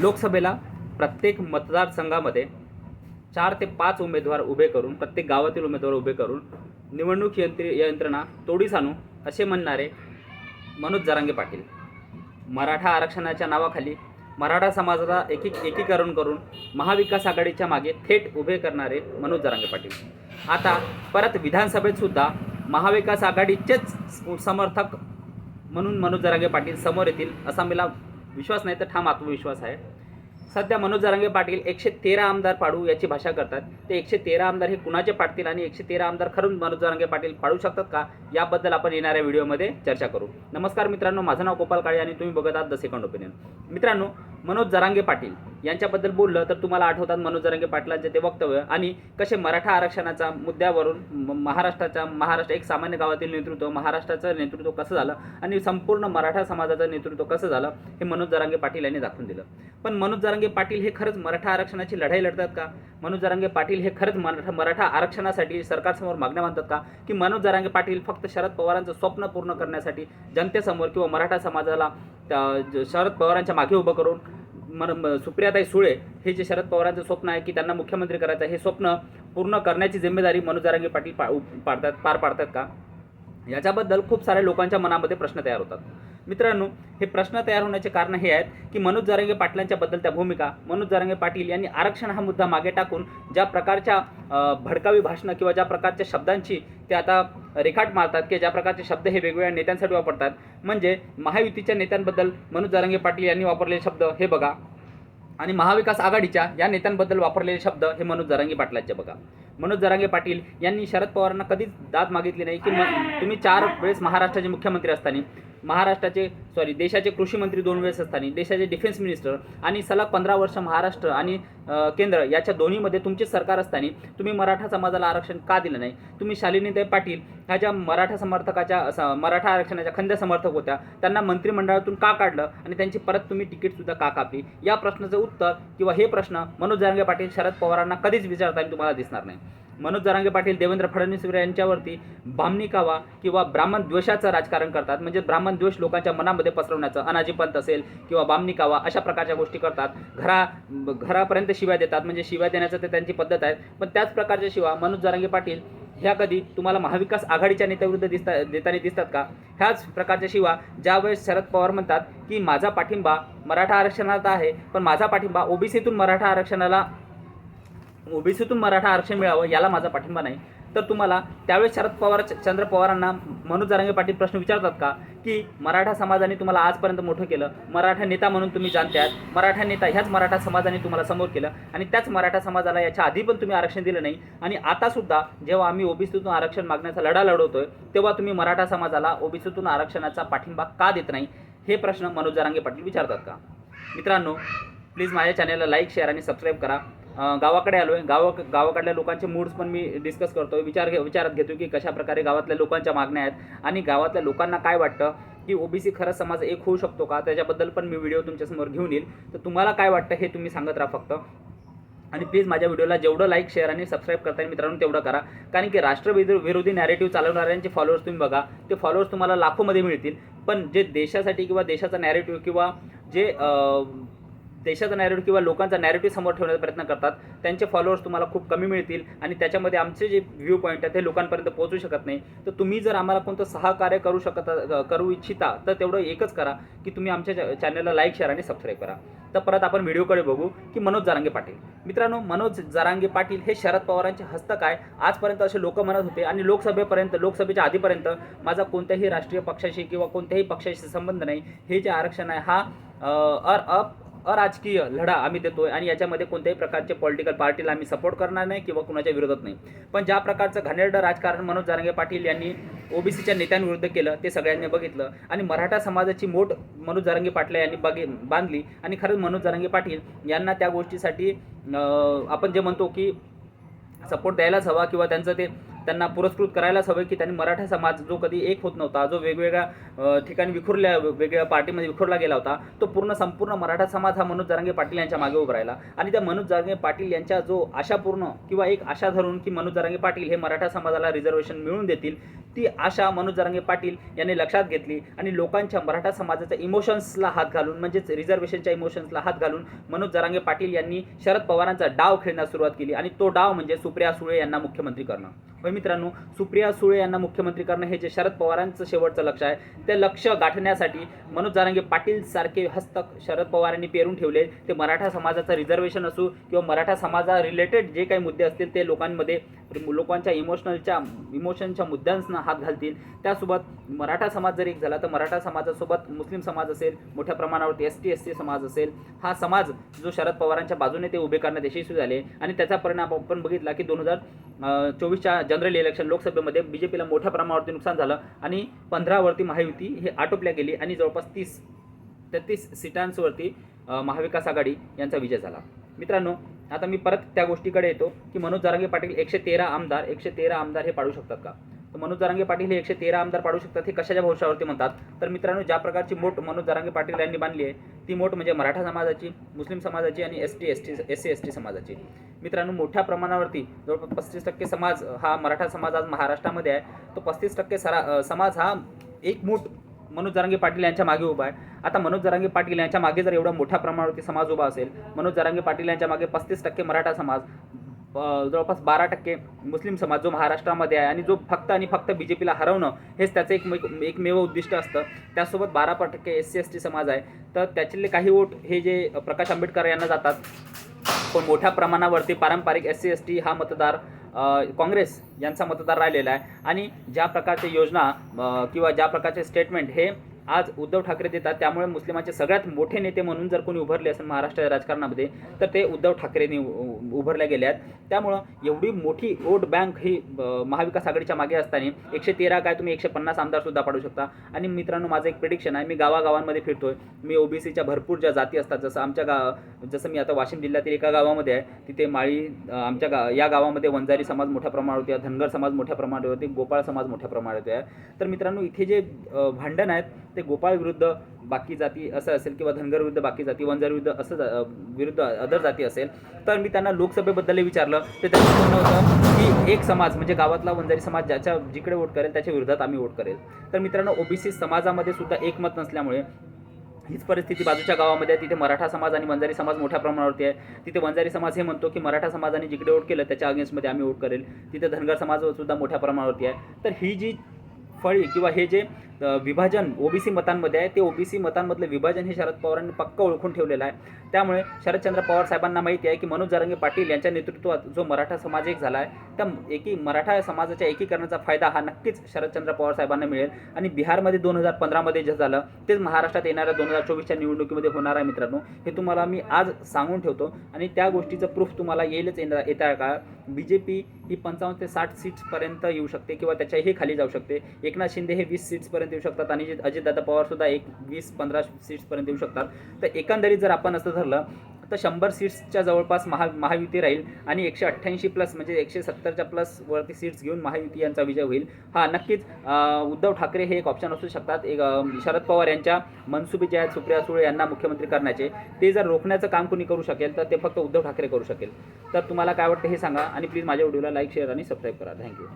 लोकसभेला प्रत्येक मतदारसंघामध्ये चार ते पाच उमेदवार उभे करून प्रत्येक गावातील उमेदवार उभे करून निवडणूक यंत्र यंत्रणा तोडीस आणू असे म्हणणारे मनोज जरांगे पाटील. मराठा आरक्षणाच्या नावाखाली मराठा समाजाला एकी एकीकरण करून महाविकास आघाडीच्या मागे थेट उभे करणारे मनोज जरांगे पाटील. आता परत विधानसभेतसुद्धा महाविकास आघाडीचेच समर्थक म्हणून मनोज जरांगे पाटील समोर येतील असा मला विश्वास नाही तर ठाम आत्मविश्वास आहे. सध्या मनोज जरांगे पाटील एकशे तेरा आमदार पाडू याची भाषा करतात. ते एकशे तेरा आमदार हे कुणाचे पाडतील आणि एकशे तेरा आमदार खरंच मनोज जरांगे पाटील पाडू शकतात का? याबद्दल आपण येणाऱ्या व्हिडिओमध्ये चर्चा करू. नमस्कार मित्रांनो माझं नाव गोपाल काळे आणि तुम्ही बघत आहात द सेकंड ओपिनियन. मित्रांनो मनोज जरांगे पाटील यांच्याबद्दल बोललं तर तुम्हाला आठवतात मनोज जरांगे पाटलांचे ते वक्तव्य. आणि कसे मराठा आरक्षणाच्या मुद्द्यावरून महाराष्ट्राच्या महाराष्ट्र एक सामान्य गावातील नेतृत्व महाराष्ट्राचं नेतृत्व कसं झालं आणि संपूर्ण मराठा समाजाचं नेतृत्व कसं झालं हे मनोज जरांगे पाटील यांनी दाखवून दिलं. पण मनोज जरांगे पाटील हे खरंच मराठा आरक्षणाची लढाई लढतात का? मनोज जरांगे पाटील हे खरंच मराठा मराठा आरक्षणासाठी सरकारसमोर मागण्या मानतात का? की मनोज जरांगे पाटील फक्त शरद पवारांचं स्वप्न पूर्ण करण्यासाठी जनतेसमोर किंवा मराठा समाजाला ज- शरद पवारांच्या मागे उभं करून मन म- सुप्रियाताई सुळे हे जे शरद पवारांचं स्वप्न आहे की त्यांना मुख्यमंत्री करायचं आहे, हे स्वप्न पूर्ण करण्याची जिम्मेदारी मनोज पाटील पा पाडतात पार पाडतात का? याच्याबद्दल खूप साऱ्या लोकांच्या मनामध्ये प्रश्न तयार होतात. मित्रांनो हे प्रश्न तयार होण्याचे कारण हे आहेत की मनोज जरांगे पाटलांच्या बद्दलच्या भूमिका मनोज जरांगे पाटील यांनी आरक्षण हा मुद्दा मागे टाकून ज्या प्रकारच्या भडकावी भाषणं किंवा ज्या प्रकारच्या शब्दांची ते आता रेखाट मारतात की ज्या प्रकारचे शब्द हे वेगवेगळ्या नेत्यांसाठी वापरतात म्हणजे महायुतीच्या नेत्यांबद्दल मनोज जारंगे पाटील यांनी वापरलेले शब्द हे बघा आणि महाविकास आघाडीच्या या नेत्यांबद्दल वापरलेले शब्द हे मनोज जरांगे पाटलांचे बघा. मनोज जरांगे पाटील यांनी शरद पवारांना कधीच दाद मागितली नाही की मग तुम्ही चार वेळेस महाराष्ट्राचे मुख्यमंत्री असताना महाराष्ट्राचे सॉरी देशाचे कृषी मंत्री दोन वेळेस असताना देशाचे डिफेन्स मिनिस्टर आणि सलग पंधरा वर्ष महाराष्ट्र आणि केंद्र याच्या दोन्हीमध्ये तुमचे सरकार असताना तुम्ही मराठा समाजाला आरक्षण का दिलं नाही? तुम्ही शालिनीताई पाटील ह्या ज्या मराठा समर्थकाच्या मराठा आरक्षणाच्या खंद समर्थक होत्या त्यांना मंत्रिमंडळातून का काढलं आणि त्यांची परत तुम्ही तिकीटसुद्धा का कापली? या प्रश्नाचं उत्तर किंवा हे प्रश्न मनोज जरांगे पाटील शरद पवारांना कधीच विचारताना तुम्हाला दिसणार नाही. मनोज जरांगे पाटील देवेंद्र फडणवीस यांच्यावरती बामणी कावा किंवा ब्राह्मण द्वेषाचं राजकारण करतात. म्हणजे ब्राह्मण द्वेष लोकांच्या मनामध्ये पसरवण्याचं अनाजी पंत असेल किंवा बामणी कावा अशा प्रकारच्या गोष्टी करतात. घरा घरापर्यंत शिव्या देतात. म्हणजे शिव्या देण्याचं ते त्यांची पद्धत आहे. पण त्याच प्रकारच्या शिवा मनोज जरांगे पाटील ह्या कधी तुम्हाला महाविकास आघाडीच्या नेत्याविरुद्ध दिसता देताना दिसतात का? ह्याच प्रकारच्या शिवा ज्यावेळेस शरद पवार म्हणतात की माझा पाठिंबा मराठा आरक्षणाला आहे पण माझा पाठिंबा ओबीसीतून मराठा आरक्षणाला ओबीसीतून मराठा आरक्षण मिळावं याला माझा पाठिंबा नाही. तर तुम्हाला त्यावेळेस शरद पवार चंद्र पवारांना मनोज जारंगे पाटील प्रश्न विचारतात का? की मराठा समाजाने तुम्हाला आजपर्यंत मोठं केलं. मराठा नेता म्हणून तुम्ही जाणते आहात मराठा नेता ह्याच मराठा समाजाने तुम्हाला समोर केलं. आणि त्याच मराठा समाजाला याच्या आधी पण तुम्ही आरक्षण दिलं नाही. आणि आता सुद्धा जेव्हा आम्ही ओबीसीतून आरक्षण मागण्याचा लढा लढवतोय तेव्हा तुम्ही मराठा समाजाला ओबीसीतून आरक्षणाचा पाठिंबा का देत नाही? हे प्रश्न मनोज जरांगे पाटील विचारतात का? मित्रांनो प्लीज माझ्या चॅनलला लाईक शेअर आणि सबस्क्राईब करा. गावाकडे आलो आहे गावा गावाकडल्या लोकांचे मूड्स पण मी डिस्कस करतो विचार घे विचारात घेतो की कशा प्रकारे गावातल्या लोकांच्या मागण्या आहेत आणि गावातल्या लोकांना काय वाटतं की ओबीसी खरं समाज एक होऊ शकतो का? त्याच्याबद्दल पण मी व्हिडिओ तुमच्यासमोर घेऊन येईल. तर तुम्हाला काय वाटतं हे तुम्ही सांगत राहा फक्त. आणि प्लीज माझ्या व्हिडिओला जेवढं लाईक शेअर आणि सबस्क्राईब करता येईल मित्रांनो तेवढं करा. कारण की राष्ट्रविरो विरोधी नॅरेटिव्ह चालवणाऱ्यांचे फॉलोअर्स तुम्ही बघा. ते फॉलोअर्स तुम्हाला लाखोमध्ये मिळतील. पण जे देशासाठी किंवा देशाचा नॅरेटिव्ह किंवा जे देशाचा नॅरेटिव्ह किंवा लोकांचा नॅरेटिव्ह समोर ठेवण्याचा प्रयत्न करतात. त्यांचे फॉलोअर्स तुम्हाला खूप कमी मिळतील आणि त्याच्यामध्ये आमचे जे व्ह्यू पॉईंट आहेत ते लोकांपर्यंत पोहोचू शकत नाही. तर तुम्ही जर आम्हाला कोणतं सहकार्य करू शकत करू इच्छिता तर तेवढं एकच करा की तुम्ही आमच्या चॅनलला लाईक शेअर आणि सबस्क्राईब करा. तर परत आपण व्हिडिओकडे बघू की मनोज जरांगे पाटील. मित्रांनो मनोज जरांगे पाटील हे शरद पवारांचे हस्तक आहे आजपर्यंत असे लोक म्हणत होते आणि लोकसभेपर्यंत लोकसभेच्या आधीपर्यंत माझा कोणत्याही राष्ट्रीय पक्षाशी किंवा कोणत्याही पक्षाशी संबंध नाही. हे जे आरक्षण आहे हा अ, अर अप अराजकीय लढा आम्ही देतोय आणि याच्यामध्ये कोणत्याही प्रकारचे पॉलिटिकल पार्टीला आम्ही सपोर्ट करणार नाही किंवा कुणाच्या विरोधात नाही. पण ज्या प्रकारचं घाणेरडं राजकारण मनोज जारंगे पाटील यांनी ओबीसीच्या नेत्यांविरुद्ध केलं ते सगळ्यांनी बघितलं आणि मराठा समाजाची मोठ मनोज जारंगे पाटील यांनी बघे बांधली आणि खरंच मनोज जारंगे पाटील यांना त्या गोष्टीसाठी आपण जे म्हणतो की सपोर्ट द्यायलाच हवा किंवा त्यांचं ते त्यांना पुरस्कृत करायलाच हवं की त्यांनी मराठा समाज जो कधी एक होत नव्हता जो वेगवेगळ्या ठिकाणी विखुरल्या वेगवेगळ्या पार्टीमध्ये विखुरला गेला होता तो पूर्ण संपूर्ण मराठा समाज हा मनोज जरांगे पाटील यांच्या मागे उभा राहिला. आणि त्या मनोज जरांगे पाटील यांच्या जो आशापूर्ण किंवा एक आशा धरून की मनोज जरांगे पाटील हे मराठा समाजाला रिझर्वेशन मिळून देतील ती आशा मनोज जरांगे पाटील यांनी लक्षात घेतली आणि लोकांच्या मराठा समाजाच्या इमोशन्सला हात घालून म्हणजेच रिझर्वेशनच्या इमोशन्सला हात घालून मनोज जरांगे पाटील यांनी शरद पवारांचा डाव खेळण्यास सुरुवात केली. आणि तो डाव म्हणजे सुप्रिया सुळे यांना मुख्यमंत्री करणं. पण मित्रांनो सुप्रिया सुळे यांना मुख्यमंत्री करणं हे जे शरद पवारांचं शेवटचं लक्ष आहे. ते लक्ष गाठण्यासाठी मनोज जारांगे पाटील सारखे हस्तक शरद पवारांनी पेरून ठेवले. ते मराठा समाजाचं रिझर्वेशन असू किंवा मराठा समाजा रिलेटेड जे काही मुद्दे असतील ते लोकांमध्ये लोकांच्या इमोशनलच्या इमोशनच्या मुद्द्यांना हात घालतील. त्यासोबत मराठा समाज जर एक झाला तर मराठा समाजासोबत मुस्लिम समाज असेल मोठ्या प्रमाणावरती एस टी एस टी समाज असेल हा समाज जो शरद पवारांच्या बाजूने ते उभे करण्यात यशस्वी झाले. आणि त्याचा परिणाम आपण बघितला की दोन हजार चोवीसच्या जनरल इलेक्शन लोकसभेमध्ये बी जे पीला मोठ्या प्रमाणावरती नुकसान झालं आणि पंधरावरती महायुती हे आटोपल्या गेली आणि जवळपास तीस तेहतीस सीटांवरती महाविकास आघाडी यांचा विजय झाला. मित्रांनो आता मी परत त्या गोष्टीकडे येतो की मनोज जारांगे पाटील एकशे तेरा आमदार एकशे तेरा आमदार हे पाडू शकतात का? तर मनोज जरांगे पाटील हे एकशे तेरा आमदार पाडू शकतात हे कशाच्या भविष्यावरती म्हणतात? तर मित्रांनो ज्या प्रकारची मोठ मनोज जारांगे पाटील यांनी बांधली आहे ती मोठ म्हणजे मराठा समाजाची मुस्लिम समाजाची आणि S T S T S C S T समाजाची. मित्रांनो मोठ्या प्रमाणावरती जवळपास पस्तीस टक्के समाज हा मराठा समाज आज महाराष्ट्रामध्ये आहे. तो पस्तीस टक्के सरा समाज हा एक मूठ मनोज जरांगे पाटील यांच्या मागे उभा आहे. आता मनोज जरांगे पाटील यांच्या मागे जर एवढा मोठ्या प्रमाणावरती समाज उभा असेल मनोज जरांगे पाटील यांच्या मागे पस्तीस टक्के मराठा समाज जवळपास बारा टक्के मुस्लिम समाज जो महाराष्ट्रामध्ये आहे आणि जो फक्त आणि फक्त बी जे पीला हरवणं हेच त्याचं एक एकमेव उद्दिष्ट असतं. त्यासोबत बारा टक्के एस सी एस टी समाज आहे. तर त्याच्यातले काही वोट हे जे प्रकाश आंबेडकर यांना जातात पण मोठ्या प्रमाणावरती पारंपरिक एस सी एस टी हा मतदार काँग्रेस यांचा मतदार राहिलेला आहे. आणि ज्या प्रकारचे योजना किंवा ज्या प्रकारचे स्टेटमेंट हे आज उद्धव ठाकरे देतात त्यामुळे मुस्लिमांचे सगळ्यात मोठे नेते म्हणून जर कोणी उभारले असेल महाराष्ट्र राजकारणामध्ये तर ते उद्धव ठाकरेंनी उ- गेल्यात गेले आहेत त्यामुळं एवढी मोठी वोट बँक ही महाविकास आघाडीच्या मागे असताना एकशे तेरा काय तुम्ही एकशे पन्नास आमदारसुद्धा पाडू शकता. आणि मित्रांनो माझं एक प्रिडिक्शन आहे मी गावागावांमध्ये फिरतोय. मी ओबीसीच्या भरपूर ज्या जाती असतात जसं आमच्या गा जसं मी आता वाशिम जिल्ह्यातील एका गावामध्ये आहे तिथे माळी आमच्या गा या गावामध्ये वंजारी समाज मोठ्या प्रमाणावरती आहे धनगर समाज मोठ्या प्रमाणावरती गोपाळ समाज मोठ्या प्रमाणावरती आहे तर मित्रांनो इथे जे भांडण आहेत ते गोपाळ विरुद्ध बाकी जाती असं असेल किंवा धनगर विरुद्ध बाकी जाती वंजार विरुद्ध असं विरुद्ध अदर जाती असेल तर मी त्यांना लोकसभेबद्दल विचारलं. तर त्यांचं म्हणणं होतं की एक समाज म्हणजे गावातला वंजारी समाज ज्याच्या जिकडे वोट करेल त्याच्या विरोधात आम्ही वोट करेल. तर मित्रांनो ओबीसी समाजामध्ये सुद्धा एकमत नसल्यामुळे हीच परिस्थिती बाजूच्या गावामध्ये आहे. तिथे मराठा समाज आणि वंजारी समाज मोठ्या प्रमाणावरती आहे. तिथे वंजारी समाज हे म्हणतो की मराठा समाजाने जिकडे वोट केलं त्याच्या अगेन्स्टमध्ये आम्ही वोट करेल. तिथे धनगर समाज सुद्धा मोठ्या प्रमाणावरती आहे. तर ही जी फळी किंवा हे जे विभाजन ओबीसी मतांमध्ये आहे. ते ओबीसी मतांमधलं विभाजन हे शरद पवारांनी पक्क ओळखून ठेवलेलं आहे. त्यामुळे शरदचंद्र पवार साहेबांना माहिती आहे की मनोज जरांगे पाटील यांच्या नेतृत्वात जो मराठा समाज एक झाला आहे त्या एकी मराठा समाजाच्या एकीकरणाचा फायदा हा नक्कीच शरदचंद्र पवार साहेबांना मिळेल. आणि बिहारमध्ये दोन हजार पंधरामध्ये जे झालं तेच महाराष्ट्रात येणाऱ्या दोन हजार चोवीसच्या निवडणुकीमध्ये होणार आहे मित्रांनो. हे तुम्हाला मी आज सांगून ठेवतो. आणि त्या गोष्टीचं प्रूफ तुम्हाला येईलच येणार येत्या का बी जे पी ही पंचावन्न ते साठ सीट्सपर्यंत येऊ शकते किंवा त्याच्याही खाली जाऊ शकते. एकनाथ शिंदे हे वीस सीट्सपर्यंत येऊ शकतात आणि जे अजितदादा पवारसुद्धा एक वीस पंधरा सीट्सपर्यंत येऊ शकतात. तर एकंदरीत जर आपण असं धरलं तर शंभर सीट्सच्या जवळपास महा महायुती राहील आणि एकशे अठ्ठ्याऐंशी प्लस म्हणजे एकशे सत्तरच्या प्लस वरती सीट्स घेऊन महायुती यांचा विजय होईल. हा नक्कीच उद्धव ठाकरे हे एक ऑप्शन असू शकतात. एक शरद पवार यांच्या मनसुबे जे आहेत सुप्रिया सुळे यांना मुख्यमंत्री करण्याचे. ते जर रोखण्याचं काम कोणी करू शकेल तर ते फक्त उद्धव ठाकरे करू शकेल. तर तुम्हाला काय वाटतं हे सांगा आणि प्लीज माझ्या व्हिडिओला लाईक शेअर आणि सबस्क्राईब करा. Thank you